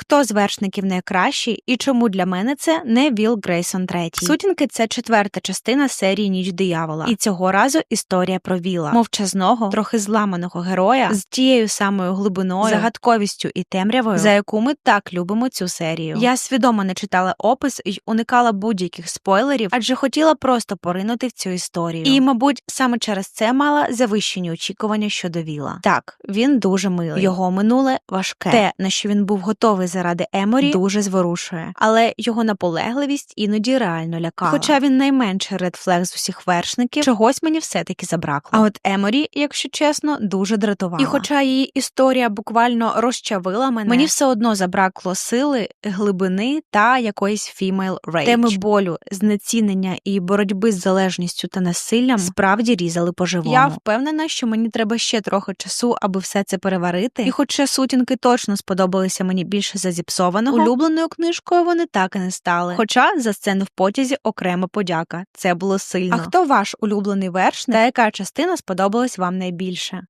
хто з вершників найкращий і чому для мене це не Віл Грейсон третій. Сутінки це четверта частина серії Ніч диявола. І цього разу історія про Віла, мовчазного, трохи зламаного героя з тією самою глибиною, загадковістю і темрявою, за яку ми так любимо цю серію. Я свідомо не читала опис і уникала будь-яких спойлерів, адже хотіла просто поринути в цю історію. І, мабуть, саме через це мала завищені очікування щодо Віла. Так, він дуже милий. Його минуле важке. Те, на що він був готовий заради Еморі, дуже зворушує. Але його наполегливість іноді реально лякала. Хоча він найменший редфлег з усіх вершників, чогось мені все-таки забракло. А от Еморі, якщо чесно, дуже дратувала. І хоча її історія буквально розчавила мене, мені все одно забракло сили, глибини та якоїсь female rage. Теми болю, знецінення і боротьби з залежністю та насиллям справді різали по живому. Я впевнена, що мені треба ще трохи часу, аби все це переварити. І хоча сутінки точно сподобалися мені більше за зіпсованого, улюбленою книжкою вони так і не стали. Хоча за сцену в потязі окрема подяка. Це було сильно. А хто ваш улюблений вершник та яка частина сподобалась вам найбільше?